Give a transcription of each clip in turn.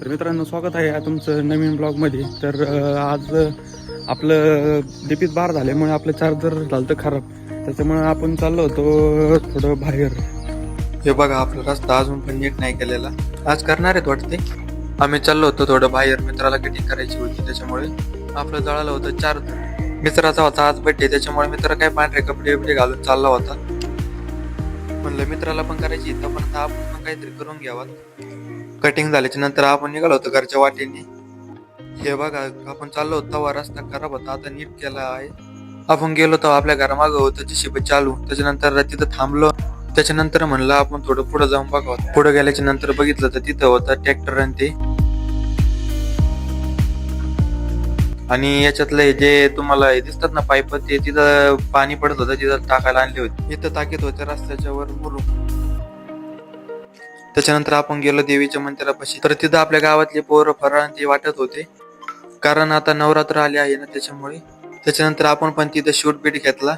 तर मित्रांनो स्वागत आहे तुमचं नवीन ब्लॉगमध्ये तर आज आपलं लिपीत बार झाल्यामुळे आपलं चार्जर झालं तर खराब. त्याच्यामुळे आपण चाललो होतो थोडं बाहेर. हे बघा आपला रस्ता अजून पण नीट नाही केलेला. आज करणार आहेत वाटते? आम्ही चाललो होतो थोडं बाहेर मित्राला कटिंग करायची होती त्याच्यामुळे आपलं जळालं होतं चार्जर मित्राचा होता आज बड्डे त्याच्यामुळे मित्र काय पांढरे कपडे बिपडे घालून चालला होता. म्हणलं मित्राला पण करायची इथं पण आपण पण काहीतरी करून घ्यावा. कटिंग झाल्याच्यानंतर आपण निघालो होतो घरच्या वाटेने. हे बघा आपण चाललो होतो तेव्हा रस्ता खराब होता आता नीट केला आहे. आपण गेलो तेव्हा आपल्या घरामागं होतं जिशिब चालू. त्याच्यानंतर तिथं थांबलो. त्याच्यानंतर म्हणलं आपण थोडं पुढे जाऊन बघावं. पुढे गेल्याच्यानंतर बघितलं तर तिथं होतं ट्रॅक्टर आणि ते. आणि याच्यातले जे तुम्हाला हे दिसतात ना पाईप ते तिथं पाणी पडत होतं तिथं टाकायला आणले होते. इथं टाकीत होते रस्त्याच्या वर मुरुम. त्याच्यानंतर आपण गेलो देवीच्या मंदिरापाशी. तर तिथं आपल्या गावातले पोरं फराळ ते वाटत होते. कारण आता नवरात्र आले आहे ना त्याच्यामुळे. त्याच्यानंतर आपण पण तिथं शूट बीट घेतला.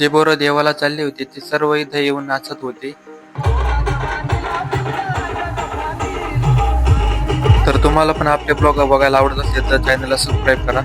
जे पोरं देवाला चालले होते ते सर्व इथं येऊन नाचत होते. तुम्हाला पण आपले ब्लॉग बघायला आवडत असेल तर चॅनलला सबस्क्राईब करा.